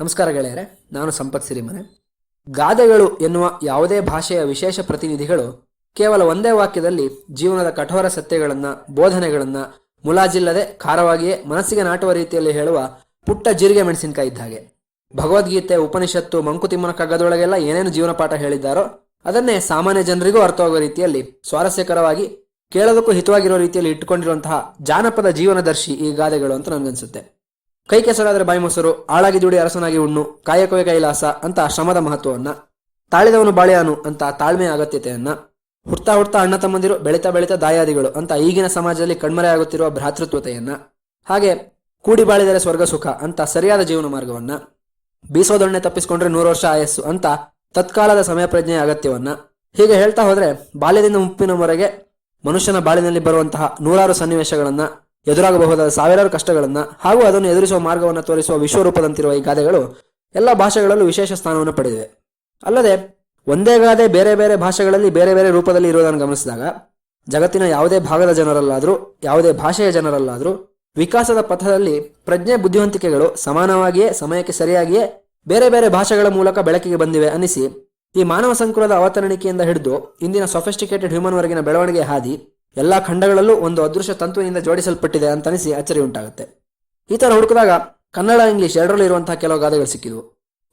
ನಮಸ್ಕಾರ ಗೆಳೆಯರೆ, ನಾನು ಸಂಪತ್ ಸಿರಿಮನೆ. ಗಾದೆಗಳು ಎನ್ನುವ ಯಾವುದೇ ಭಾಷೆಯ ವಿಶೇಷ ಪ್ರತಿನಿಧಿಗಳು ಕೇವಲ ಒಂದೇ ವಾಕ್ಯದಲ್ಲಿ ಜೀವನದ ಕಠೋರ ಸತ್ಯಗಳನ್ನು, ಬೋಧನೆಗಳನ್ನು ಮುಲಾಜಿಲ್ಲದೆ ಖಾರವಾಗಿಯೇ ಮನಸ್ಸಿಗೆ ನಾಟುವ ರೀತಿಯಲ್ಲಿ ಹೇಳುವ ಪುಟ್ಟ ಜೀರಿಗೆ ಮೆಣಸಿನಕಾಯಿ ಇದ್ದ ಹಾಗೆ ಭಗವದ್ಗೀತೆ, ಉಪನಿಷತ್ತು, ಮಂಕುತಿಮ್ಮನ ಕಗ್ಗದೊಳಗೆಲ್ಲ ಏನೇನು ಜೀವನ ಪಾಠ ಹೇಳಿದ್ದಾರೋ ಅದನ್ನೇ ಸಾಮಾನ್ಯ ಜನರಿಗೂ ಅರ್ಥವಾಗುವ ರೀತಿಯಲ್ಲಿ ಸ್ವಾರಸ್ಯಕರವಾಗಿ ಕೇಳೋದಕ್ಕೂ ಹಿತವಾಗಿರೋ ರೀತಿಯಲ್ಲಿ ಇಟ್ಟುಕೊಂಡಿರುವಂತಹ ಜಾನಪದ ಜೀವನದರ್ಶಿ ಈ ಗಾದೆಗಳು ಅಂತ ನನಗನ್ಸುತ್ತೆ. ಕೈ ಕೆಸರಾದರೆ ಬಾಯಿ ಮೊಸರು ಆಳಾಗಿ ದುಡಿ ಅರಸನಾಗಿ ಉಣ್ಣು ಕಾಯಕವೇ ಕೈಲಾಸ ಅಂತ ಶ್ರಮದ ಮಹತ್ವವನ್ನ. ತಾಳಿದವನು ಬಾಳೆಯಾನು ಅಂತ ತಾಳ್ಮೆಯ ಅಗತ್ಯತೆಯನ್ನ. ಹುಡ್ತಾ ಹುಡ್ತಾ ಅಣ್ಣ ತಮ್ಮಂದಿರು, ಬೆಳಿತಾ ಬೆಳಿತಾ ದಾಯಾದಿಗಳು ಅಂತ ಈಗಿನ ಸಮಾಜದಲ್ಲಿ ಕಣ್ಮರೆಯಾಗುತ್ತಿರುವ ಭ್ರಾತೃತ್ವತೆಯನ್ನ. ಹಾಗೆ ಕೂಡಿ ಬಾಳಿದರೆ ಸ್ವರ್ಗ ಸುಖ ಅಂತ ಸರಿಯಾದ ಜೀವನ ಮಾರ್ಗವನ್ನ. ಬೀಸೋದೊಣ್ಣೆ ತಪ್ಪಿಸಿಕೊಂಡ್ರೆ ನೂರು ವರ್ಷ ಆಯಸ್ಸು ಅಂತ ತತ್ಕಾಲದ ಸಮಯ ಪ್ರಜ್ಞೆಯ ಅಗತ್ಯವನ್ನ. ಹೀಗೆ ಹೇಳ್ತಾ ಹೋದ್ರೆ ಬಾಲ್ಯದಿಂದ ಮುಪ್ಪಿನವರೆಗೆ ಮನುಷ್ಯನ ಬಾಳಿನಲ್ಲಿ ಬರುವಂತಹ ನೂರಾರು ಸನ್ನಿವೇಶಗಳನ್ನ ಎದುರಾಗಬಹುದಾದ ಸಾವಿರಾರು ಕಷ್ಟಗಳನ್ನು ಹಾಗೂ ಅದನ್ನು ಎದುರಿಸುವ ಮಾರ್ಗವನ್ನು ತೋರಿಸುವ ವಿಶ್ವರೂಪದಂತಿರುವ ಈ ಗಾದೆಗಳು ಎಲ್ಲ ಭಾಷೆಗಳಲ್ಲೂ ವಿಶೇಷ ಸ್ಥಾನವನ್ನು ಪಡೆದಿವೆ. ಅಲ್ಲದೆ ಒಂದೇ ಗಾದೆ ಬೇರೆ ಬೇರೆ ಭಾಷೆಗಳಲ್ಲಿ ಬೇರೆ ಬೇರೆ ರೂಪದಲ್ಲಿ ಇರುವುದನ್ನು ಗಮನಿಸಿದಾಗ ಜಗತ್ತಿನ ಯಾವುದೇ ಭಾಗದ ಜನರಲ್ಲಾದರೂ, ಯಾವುದೇ ಭಾಷೆಯ ಜನರಲ್ಲಾದರೂ ವಿಕಾಸದ ಪಥದಲ್ಲಿ ಪ್ರಜ್ಞೆ, ಬುದ್ಧಿವಂತಿಕೆಗಳು ಸಮಾನವಾಗಿಯೇ, ಸಮಯಕ್ಕೆ ಸರಿಯಾಗಿಯೇ ಬೇರೆ ಬೇರೆ ಭಾಷೆಗಳ ಮೂಲಕ ಬೆಳಕಿಗೆ ಬಂದಿವೆ ಅನಿಸಿ ಈ ಮಾನವ ಸಂಕುಲದ ಅವತರಣಿಕೆಯಿಂದ ಹಿಡಿದು ಇಂದಿನ ಸೊಫೆಸ್ಟಿಕೇಟೆಡ್ ಹ್ಯೂಮನ್ ವರೆಗಿನ ಬೆಳವಣಿಗೆ ಹಾದಿ ಎಲ್ಲಾ ಖಂಡಗಳಲ್ಲೂ ಒಂದು ಅದೃಶ್ಯ ತಂತುವಿನಿಂದ ಜೋಡಿಸಲ್ಪಟ್ಟಿದೆ ಅಂತ ಅನಿಸಿ ಅಚ್ಚರಿ ಉಂಟಾಗುತ್ತೆ. ಈ ಥರ ಹುಡುಕಿದಾಗ ಕನ್ನಡ, ಇಂಗ್ಲಿಷ್ ಎರಡರಲ್ಲೂ ಇರುವಂತಹ ಕೆಲವು ಗಾದೆಗಳು ಸಿಕ್ಕಿದ್ವು.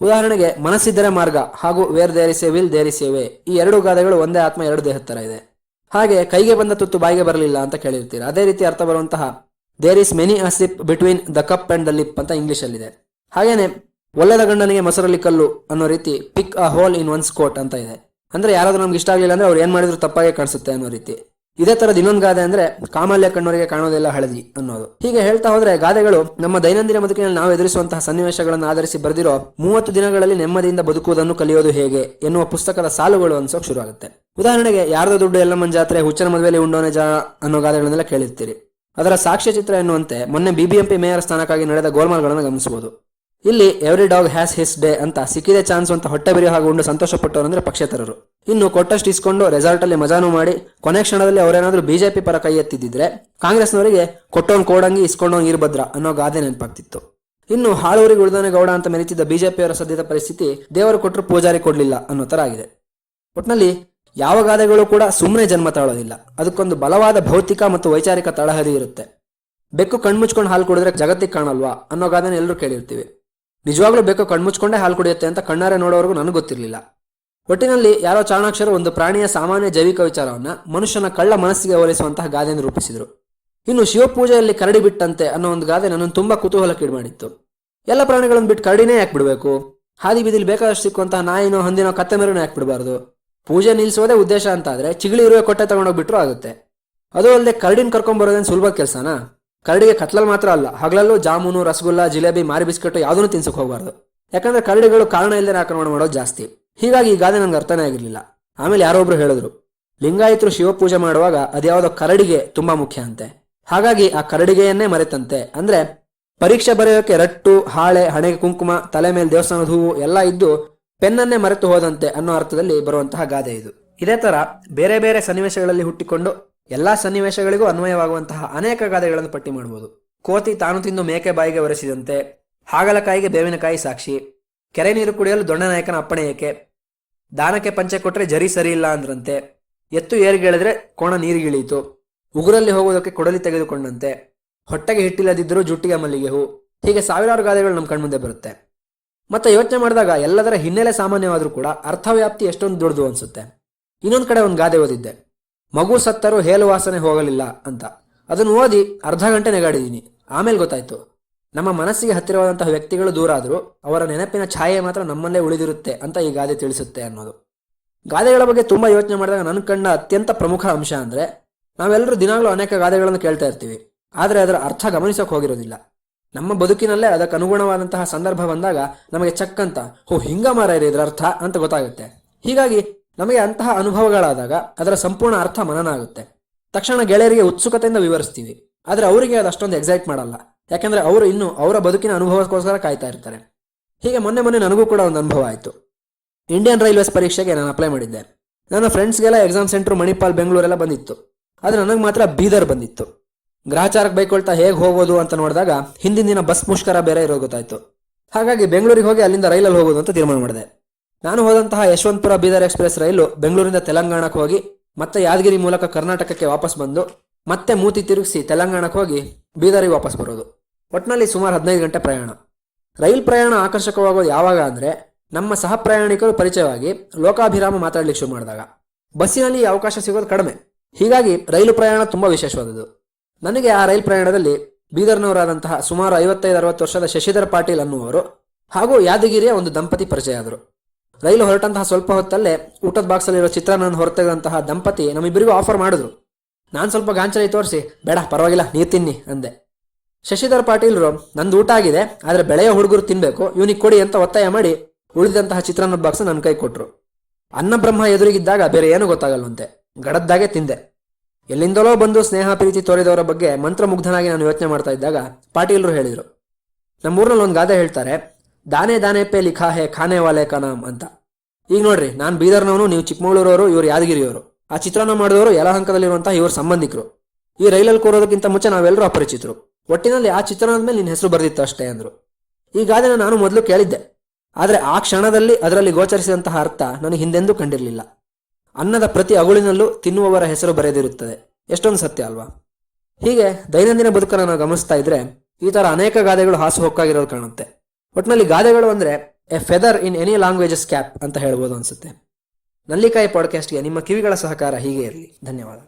ಉದಾಹರಣೆಗೆ, ಮನಸ್ಸಿದ್ದರೆ ಮಾರ್ಗ ಹಾಗೂ ವೇರ್ ದೇರಿಸೆ ವಿಲ್ ದೇರಿಸೇವೆ ಈ ಎರಡು ಗಾದೆಗಳು ಒಂದೇ ಆತ್ಮ, ಎರಡು ದೇಹದ ತರ ಇದೆ. ಹಾಗೆ ಕೈಗೆ ಬಂದ ತುತ್ತು ಬಾಯಿಗೆ ಬರಲಿಲ್ಲ ಅಂತ ಕೇಳಿರ್ತೀರ. ಅದೇ ರೀತಿ ಅರ್ಥ ಬರುವಂತಹ there is many a slip between the cup and the lip ಅಂತ ಇಂಗ್ಲಿಷ್ ಅಲ್ಲಿದೆ ಹಾಗೇನೆ ಒಳ್ಳೆದ ಗಂಡನಿಗೆ ಮೊಸರಲ್ಲಿ ಕಲ್ಲು ಅನ್ನೋ ರೀತಿ pick a hole in one's coat ಅಂತ ಇದೆ. ಅಂದ್ರೆ ಯಾರಾದ್ರೂ ನಮ್ಗೆ ಇಷ್ಟ ಆಗಲಿಲ್ಲ ಅಂದ್ರೆ ಅವ್ರು ಏನ್ ಮಾಡಿದ್ರು ತಪ್ಪಾಗೆ ಕಾಣಿಸುತ್ತೆ ಅನ್ನೋ ರೀತಿ. ಇದೇ ತರದ ಇನ್ನೊಂದು ಗಾದೆ ಅಂದ್ರೆ ಕಾಮಾಲ್ಯ ಕಣ್ಣವರಿಗೆ ಕಾಣೋದೆಲ್ಲ ಹಳದಿ ಅನ್ನೋದು. ಹೀಗೆ ಹೇಳ್ತಾ ಹೋದ್ರೆ ಗಾದೆಗಳು ನಮ್ಮ ದೈನಂದಿನ ಬದುಕಿನಲ್ಲಿ ನಾವು ಎದುರಿಸುವಂತಹ ಸನ್ನಿವೇಶಗಳನ್ನು ಆಧರಿಸಿ ಬರೆದಿರೋ ಮೂವತ್ತು ದಿನಗಳಲ್ಲಿ ನೆಮ್ಮದಿಯಿಂದ ಬದುಕುವುದನ್ನು ಕಲಿಯೋದು ಹೇಗೆ ಎನ್ನುವ ಪುಸ್ತಕದ ಸಾಲುಗಳು ಅನ್ಸೋಕ್ ಶುರುವಾಗುತ್ತೆ. ಉದಾಹರಣೆಗೆ, ಯಾರ್ದೋ ದುಡ್ಡು ಎಲ್ಲಮ್ಮನ ಜಾತ್ರೆ, ಹುಚ್ಚನ ಮದುವೆಯಲ್ಲಿ ಉಂಡೋನೆ ಜಾ ಅನ್ನೋ ಗಾದೆಗಳನ್ನೆಲ್ಲ ಕೇಳಿರ್ತೀರಿ. ಅದರ ಸಾಕ್ಷ್ಯ ಚಿತ್ರ ಎನ್ನುವಂತೆ ಮೊನ್ನೆ ಬಿಬಿಎಂಪಿ ಮೇಯರ್ ಸ್ಥಾನಕ್ಕಾಗಿ ನಡೆದ ಗೋಲ್ಮಾಲ್ಗಳನ್ನು ಗಮನಿಸಬಹುದು. ಇಲ್ಲಿ every dog has his day ಅಂತ ಸಿಕ್ಕಿದೆ ಚಾನ್ಸ್ ಅಂತ ಹೊಟ್ಟೆ ಬಿರಿಯೋ ಹಾಗೆ ಉಂಡು ಸಂತೋಷ ಪಟ್ಟವರು ಅಂದ್ರೆ ಪಕ್ಷೇತರರು. ಇನ್ನು ಕೊಟ್ಟಷ್ಟು ಇಸ್ಕೊಂಡು ರೆಸಾರ್ಟ್ ಅಲ್ಲಿ ಮಜಾನು ಮಾಡಿ ಕೊನೆ ಕ್ಷಣದಲ್ಲಿ ಅವರೇನಾದ್ರೂ ಬಿಜೆಪಿ ಪರ ಕೈ ಎತ್ತಿದ್ರೆ ಕಾಂಗ್ರೆಸ್ನವರಿಗೆ ಕೊಟ್ಟೋನ್ ಕೋಡಂಗಿ ಇಸ್ಕೊಂಡೋನ್ ಇರ್ಭದ್ರ ಅನ್ನೋ ಗಾದೆ ನೆನಪಾಗ್ತಿತ್ತು. ಇನ್ನು ಹಾಳೂರಿಗೆ ಉಳಿದಾನೆ ಗೌಡ ಅಂತ ಮೆರೀತಿದ್ದ ಬಿಜೆಪಿಯವರ ಸದ್ಯದ ಪರಿಸ್ಥಿತಿ ದೇವರು ಕೊಟ್ಟರು ಪೂಜಾರಿ ಕೊಡ್ಲಿಲ್ಲ ಅನ್ನೋ ತರ ಆಗಿದೆ. ಒಟ್ನಲ್ಲಿ ಯಾವ ಗಾದೆಗಳು ಕೂಡ ಸುಮ್ಮನೆ ಜನ್ಮ ತಾಳೋದಿಲ್ಲ. ಅದಕ್ಕೊಂದು ಬಲವಾದ ಭೌತಿಕ ಮತ್ತು ವೈಚಾರಿಕ ತಳಹದಿ ಇರುತ್ತೆ. ಬೆಕ್ಕು ಕಣ್ಮುಚ್ಕೊಂಡು ಹಾಲು ಕುಡಿದ್ರೆ ಜಗತ್ತಿಗೆ ಕಾಣಲ್ವಾ ಅನ್ನೋ ಗಾದೆನ ಎಲ್ಲರೂ ಕೇಳಿರ್ತೀವಿ. ನಿಜವಾಗ್ಲೂ ಬೇಕೋ ಕಣ್ಮುಚ್ಕೊಂಡೇ ಹಾಲು ಕುಡಿಯುತ್ತೆ ಅಂತ ಕಣ್ಣಾರೆ ನೋಡೋವರೆಗೂ ನನಗೆ ಗೊತ್ತಿರಲಿಲ್ಲ. ಒಟ್ಟಿನಲ್ಲಿ ಯಾರೋ ಚಾಣಾಕ್ಷರು ಒಂದು ಪ್ರಾಣಿಯ ಸಾಮಾನ್ಯ ಜೈವಿಕ ವಿಚಾರವನ್ನ ಮನುಷ್ಯನ ಕಳ್ಳ ಮನಸ್ಸಿಗೆ ಹೋಲಿಸುವಂತಹ ಗಾದೆಯನ್ನು ರೂಪಿಸಿದರು. ಇನ್ನು ಶಿವಪೂಜೆಯಲ್ಲಿ ಕರಡಿ ಬಿಟ್ಟಂತೆ ಅನ್ನೋ ಒಂದು ಗಾದೆ ನನ್ನನ್ನು ತುಂಬಾ ಕುತೂಹಲಕ್ಕೀಡು ಮಾಡಿತ್ತು ಎಲ್ಲ ಪ್ರಾಣಿಗಳನ್ನು ಬಿಟ್ಟು ಕರಡಿನೇ ಯಾಕೆ ಬಿಡಬೇಕು? ಹಾದಿ ಬೀದಿಲಿ ಬೇಕಾದಷ್ಟು ಸಿಕ್ಕುವಂತಹ ನಾಯಿನೋ ಹಂದಿನೋ ಕತ್ತೆ ಮೇರೂ ಯಾಕೆ ಬಿಡಬಾರ್ದು? ಪೂಜೆ ನಿಲ್ಲಿಸೋದೇ ಉದ್ದೇಶ ಅಂತ ಆದ್ರೆ ಚಿಗಳಿ ಇರುವೆ ಕೊಟ್ಟೆ ತಗೊಂಡೋಗ್ಬಿಟ್ರು ಆಗುತ್ತೆ. ಅದು ಅಲ್ಲದೆ ಕರಡಿನ ಕರ್ಕೊಂಡ್ಬರೋದೇನು ಸುಲಭ ಕೆಲಸನಾ? ಕರಡಿಗೆ ಕತ್ಲಲ್ಲಿ ಮಾತ್ರ ಅಲ್ಲ, ಹಗಲಲ್ಲೂ ಜಾಮೂನು, ರಸಗುಲ್ಲ, ಜಿಲೇಬಿ, ಮಾರಿ ಬಿಸ್ಕೆಟ್ ಯಾವುದನ್ನು ತಿನ್ಸಕ್ ಹೋಗಬಾರ್ದು. ಯಾಕಂದ್ರೆ ಕರಡಿಗಳು ಕಾರಣ ಇಲ್ಲದೆ ಆಕ್ರಮಣ ಮಾಡೋದು ಜಾಸ್ತಿ. ಹೀಗಾಗಿ ಈ ಗಾದೆ ನಂಗೆ ಅರ್ಥನೇ ಆಗಿರಲಿಲ್ಲ. ಆಮೇಲೆ ಯಾರೋ ಒಬ್ರು ಹೇಳಿದ್ರು, ಲಿಂಗಾಯತರು ಶಿವಪೂಜೆ ಮಾಡುವಾಗ ಅದ್ಯಾವುದೋ ಕರಡಿಗೆ ತುಂಬಾ ಮುಖ್ಯ ಅಂತೆ. ಹಾಗಾಗಿ ಆ ಕರಡಿಗೆಯನ್ನೇ ಮರೆತಂತೆ. ಅಂದ್ರೆ ಪರೀಕ್ಷೆ ಬರೆಯೋಕೆ ರಟ್ಟು, ಹಾಳೆ, ಹಣೆಗೆ ಕುಂಕುಮ, ತಲೆ ಮೇಲೆ ದೇವಸ್ಥಾನದ ಹೂವು ಎಲ್ಲ ಇದ್ದು ಪೆನ್ನನ್ನೇ ಮರೆತು ಹೋದಂತೆ ಅನ್ನೋ ಅರ್ಥದಲ್ಲಿ ಬರುವಂತಹ ಗಾದೆ ಇದು. ಇದೇ ತರ ಬೇರೆ ಬೇರೆ ಸನ್ನಿವೇಶಗಳಲ್ಲಿ ಹುಟ್ಟಿಕೊಂಡು ಎಲ್ಲಾ ಸನ್ನಿವೇಶಗಳಿಗೂ ಅನ್ವಯವಾಗುವಂತಹ ಅನೇಕ ಗಾದೆಗಳನ್ನು ಪಟ್ಟಿ ಮಾಡಬಹುದು. ಕೋತಿ ತಾನು ತಿಂದು ಮೇಕೆ ಬಾಯಿಗೆ ಒರೆಸಿದಂತೆ, ಹಾಗಲಕಾಯಿಗೆ ಬೇವಿನಕಾಯಿ ಸಾಕ್ಷಿ, ಕೆರೆ ನೀರು ಕುಡಿಯಲು ದೊಣ್ಣನಾಯಕನ ಅಪ್ಪಣೆ ಏಕೆ, ದಾನಕ್ಕೆ ಪಂಚೆ ಕೊಟ್ಟರೆ ಜರಿ ಸರಿ ಇಲ್ಲ ಅಂದ್ರಂತೆ, ಎತ್ತು ಏರಿಗೆಳೆದ್ರೆ ಕೋಣ ನೀರಿಗಿಳೀತು ಉಗುರಲ್ಲಿ ಹೋಗೋದಕ್ಕೆ ಕೊಡಲಿ ತೆಗೆದುಕೊಂಡಂತೆ, ಹೊಟ್ಟೆಗೆ ಹಿಟ್ಟಿಲ್ಲದಿದ್ದರೂ ಜುಟ್ಟಿಗೆ ಮಲ್ಲಿಗೆ ಹೂ, ಹೀಗೆ ಸಾವಿರಾರು ಗಾದೆಗಳು ನಮ್ಮ ಕಣ್ಮುಂದೆ ಬರುತ್ತೆ. ಮತ್ತೆ ಯೋಚನೆ ಮಾಡಿದಾಗ ಎಲ್ಲದರ ಹಿನ್ನೆಲೆ ಸಾಮಾನ್ಯವಾದರೂ ಕೂಡ ಅರ್ಥವ್ಯಾಪ್ತಿ ಎಷ್ಟೊಂದು ದೊಡ್ಡದು ಅನ್ಸುತ್ತೆ. ಇನ್ನೊಂದು ಕಡೆ ಒಂದು ಗಾದೆ ಓದಿದ್ದೆ. ಮಗು ಸತ್ತರೂ ಹೇಲು ವಾಸನೆ ಹೋಗಲಿಲ್ಲ ಅಂತ. ಅದನ್ನು ಓದಿ ಅರ್ಧ ಗಂಟೆ ನೆಗಾಡಿದ್ದೀನಿ ಆಮೇಲೆ ಗೊತ್ತಾಯ್ತು. ನಮ್ಮ ಮನಸ್ಸಿಗೆ ಹತ್ತಿರವಾದಂತಹ ವ್ಯಕ್ತಿಗಳು ದೂರ ಆದರೂ ಅವರ ನೆನಪಿನ ಛಾಯೆ ಮಾತ್ರ ನಮ್ಮಲ್ಲೇ ಉಳಿದಿರುತ್ತೆ ಅಂತ ಈ ಗಾದೆ ತಿಳಿಸುತ್ತೆ ಅನ್ನೋದು. ಗಾದೆಗಳ ಬಗ್ಗೆ ತುಂಬಾ ಯೋಚನೆ ಮಾಡಿದಾಗ ನನ್ನ ಕಂಡ ಅತ್ಯಂತ ಪ್ರಮುಖ ಅಂಶ ಅಂದ್ರೆ ನಾವೆಲ್ಲರೂ ದಿನಾಗಲೂ ಅನೇಕ ಗಾದೆಗಳನ್ನು ಕೇಳ್ತಾ ಇರ್ತೀವಿ. ಆದರೆ ಅದರ ಅರ್ಥ ಗಮನಿಸೋಕೆ ಹೋಗಿರೋದಿಲ್ಲ. ನಮ್ಮ ಬದುಕಿನಲ್ಲೇ ಅದಕ್ಕೆ ಅನುಗುಣವಾದಂತಹ ಸಂದರ್ಭ ಬಂದಾಗ ನಮಗೆ ಚಕ್ಕಂತ ಹೋ ಹಿಂಗ ಮಾರ ಇದ್ರ ಅರ್ಥ ಅಂತ ಗೊತ್ತಾಗುತ್ತೆ. ಹೀಗಾಗಿ ನಮಗೆ ಅಂತಹ ಅನುಭವಗಳಾದಾಗ ಅದರ ಸಂಪೂರ್ಣ ಅರ್ಥ ಮನನ ಆಗುತ್ತೆ ತಕ್ಷಣ ಗೆಳೆಯರಿಗೆ ಉತ್ಸುಕತೆಯಿಂದ ವಿವರಿಸ್ತೀವಿ. ಆದರೆ ಅವರಿಗೆ ಅದು ಅಷ್ಟೊಂದು ಎಕ್ಸೈಟ್ ಮಾಡಲ್ಲ. ಯಾಕೆಂದರೆ ಅವರು ಇನ್ನು ಅವರ ಬದುಕಿನ ಅನುಭವಕ್ಕೋಸ್ಕರ ಕಾಯ್ತಾ ಇರ್ತಾರೆ. ಹೀಗೆ ಮೊನ್ನೆ ಮೊನ್ನೆ ನನಗೂ ಕೂಡ ಒಂದು ಅನುಭವ ಆಯಿತು. ಇಂಡಿಯನ್ ರೈಲ್ವೇಸ್ ಪರೀಕ್ಷೆಗೆ ನಾನು ಅಪ್ಲೈ ಮಾಡಿದ್ದೆ. ನನ್ನ ಫ್ರೆಂಡ್ಸ್ಗೆಲ್ಲ ಎಕ್ಸಾಮ್ ಸೆಂಟರ್ ಮಣಿಪಾಲ್, ಬೆಂಗಳೂರೆಲ್ಲ ಬಂದಿತ್ತು. ಆದರೆ ನನಗೆ ಮಾತ್ರ ಬೀದರ್ ಬಂದಿತ್ತು. ಗ್ರಾಹಚಾರಕ್ಕೆ ಬೈಕೊಳ್ತಾ ಹೇಗೆ ಹೋಗೋದು ಅಂತ ನೋಡಿದಾಗ ಹಿಂದಿನ ದಿನ ಬಸ್ ಮುಷ್ಕರ ಬೇರೆ ಇರೋ ಗೊತ್ತಾಯಿತು. ಹಾಗಾಗಿ ಬೆಂಗಳೂರಿಗೆ ಹೋಗಿ ಅಲ್ಲಿಂದ ರೈಲಲ್ಲಿ ಹೋಗೋದು ಅಂತ ತೀರ್ಮಾನ ಮಾಡಿದೆ. ನಾನು ಹೋದಂತಹ ಯಶವಂತಪುರ ಬೀದರ್ ಎಕ್ಸ್ಪ್ರೆಸ್ ರೈಲು ಬೆಂಗಳೂರಿಂದ ತೆಲಂಗಾಣಕ್ಕೆ ಹೋಗಿ ಮತ್ತೆ ಯಾದಗಿರಿ ಮೂಲಕ ಕರ್ನಾಟಕಕ್ಕೆ ವಾಪಸ್ ಬಂದು ಮತ್ತೆ ಮೂತಿ ತಿರುಗಿಸಿ ತೆಲಂಗಾಣಕ್ಕೆ ಹೋಗಿ ಬೀದರಿಗೆ ವಾಪಸ್ ಬರೋದು. ಒಟ್ಟಿನಲ್ಲಿ ಸುಮಾರು ಹದಿನೈದು ಗಂಟೆ ಪ್ರಯಾಣ. ರೈಲ್ ಪ್ರಯಾಣ ಆಕರ್ಷಕವಾಗೋದು ಯಾವಾಗ ಅಂದರೆ ನಮ್ಮ ಸಹ ಪ್ರಯಾಣಿಕರು ಪರಿಚಯವಾಗಿ ಲೋಕಾಭಿರಾಮ ಮಾತಾಡ್ಲಿಕ್ಕೆ ಶುರು ಮಾಡಿದಾಗ. ಬಸ್ಸಿನಲ್ಲಿ ಅವಕಾಶ ಸಿಗೋದು ಕಡಿಮೆ. ಹೀಗಾಗಿ ರೈಲು ಪ್ರಯಾಣ ತುಂಬ ವಿಶೇಷವಾದದ್ದು. ನನಗೆ ಆ ರೈಲು ಪ್ರಯಾಣದಲ್ಲಿ ಬೀದರ್ನವರಾದಂತಹ ಸುಮಾರು ಐವತ್ತೈದು ಅರವತ್ತು ವರ್ಷದ ಶಶಿಧರ್ ಪಾಟೀಲ್ ಅನ್ನುವರು ಹಾಗೂ ಯಾದಗಿರಿಯ ಒಂದು ದಂಪತಿ ಪರಿಚಯ ಆದರು. ರೈಲು ಹೊರಟಂತಹ ಸ್ವಲ್ಪ ಹೊತ್ತಲ್ಲೇ ಊಟದ ಬಾಕ್ಸಲ್ಲಿರೋ ಚಿತ್ರಾನ್ನ ಹೊರತೆಗೆದಂತಹ ದಂಪತಿ ನಮ್ಮಿಬ್ಬರಿಗೂ ಆಫರ್ ಮಾಡಿದ್ರು. ನಾನು ಸ್ವಲ್ಪ ಗಾಂಚಲಿ ತೋರಿಸಿ. ಬೇಡ, ಪರವಾಗಿಲ್ಲ, ನೀರು ತಿನ್ನಿ, ಅಂದೆ. ಶಶಿಧರ್ ಪಾಟೀಲ್ರು, ನಂದು ಊಟ ಆಗಿದೆ, ಆದರೆ ಬೆಳೆಯ ಹುಡುಗರು ತಿನ್ನಬೇಕು ಇವನಿಗೆ ಕೊಡಿ ಅಂತ ಒತ್ತಾಯ ಮಾಡಿ ಉಳಿದಂತಹ ಚಿತ್ರಾನ್ನದ ಬಾಕ್ಸ್ ನನ್ನ ಕೈ ಕೊಟ್ಟರು ಅನ್ನಬ್ರಹ್ಮ ಎದುರಿಗಿದ್ದಾಗ ಬೇರೆ ಏನು ಗೊತ್ತಾಗಲ್ವಂತೆ. ಗಡದ್ದಾಗೆ ತಿಂದೆ. ಎಲ್ಲಿಂದಲೋ ಬಂದು ಸ್ನೇಹ, ಪ್ರೀತಿ ತೋರಿದವರ ಬಗ್ಗೆ ಮಂತ್ರಮುಗ್ಧನಾಗಿ ನಾನು ಯೋಚನೆ ಮಾಡ್ತಾ ಇದ್ದಾಗ ಪಾಟೀಲ್ರು ಹೇಳಿದರು. ನಮ್ಮೂರ್ನಲ್ಲಿ ಒಂದು ಗಾದೆ ಹೇಳ್ತಾರೆ ದಾನೆ ದಾನೆ ಪೇ ಲಿಖಾ ಹೇ, ಖಾನೆ ವಾಲೆ ಕನಾಮ್ ನಾಮ್ ಅಂತ. ಈಗ ನೋಡ್ರಿ, ನಾನು ಬೀದರ್ನವನು, ನೀವು ಚಿಕ್ಕಮಗಳೂರವರು ಇವರು ಯಾದಗಿರಿಯವರು. ಆ ಚಿತ್ರಾನ್ನ ಮಾಡಿದವರು ಯಲಹಂಕದಲ್ಲಿರುವಂತಹ ಇವರು ಸಂಬಂಧಿಕರು. ಈ ರೈಲಲ್ಲಿ ಕೂರೋದಕ್ಕಿಂತ ಮುಂಚೆ ನಾವೆಲ್ಲರೂ ಅಪರಿಚಿತರು. ಒಟ್ಟಿನಲ್ಲಿ ಆ ಚಿತ್ರಾನ್ನದ ಮೇಲೆ ನಿನ್ನ ಹೆಸರು ಬರೆದಿತ್ತು ಅಷ್ಟೇ ಅಂದರು. ಈ ಗಾದೆನ ನಾನು ಮೊದಲು ಕೇಳಿದ್ದೆ. ಆದರೆ ಆ ಕ್ಷಣದಲ್ಲಿ ಅದರಲ್ಲಿ ಗೋಚರಿಸಿದಂತಹ ಅರ್ಥ ನನಗೆ ಹಿಂದೆಂದೂ ಕಂಡಿರಲಿಲ್ಲ. ಅನ್ನದ ಪ್ರತಿ ಅಗುಳಿನಲ್ಲೂ ತಿನ್ನುವವರ ಹೆಸರು ಬರೆದಿರುತ್ತದೆ. ಎಷ್ಟೊಂದು ಸತ್ಯ ಅಲ್ವಾ? ಹೀಗೆ ದೈನಂದಿನ ಬದುಕನ್ನು ನಾವು ಗಮನಿಸ್ತಾ ಇದ್ರೆ ಈ ಥರ ಅನೇಕ ಗಾದೆಗಳು ಹಾಸು ಹೊಕ್ಕಾಗಿರೋದು ಕಾಣುತ್ತೆ. ಒಟ್ಟಿನಲ್ಲಿ ಗಾದೆಗಳು ಅಂದ್ರೆ a feather in any languages cap ಅಂತ ಹೇಳ್ಬೋದು ಅನ್ಸುತ್ತೆ. ನಲ್ಲಿಕಾಯಿ ಪಾಡ್ಕಾಸ್ಟ್ಗೆ ನಿಮ್ಮ ಕಿವಿಗಳ ಸಹಕಾರ ಹೀಗೆ ಇರಲಿ. ಧನ್ಯವಾದ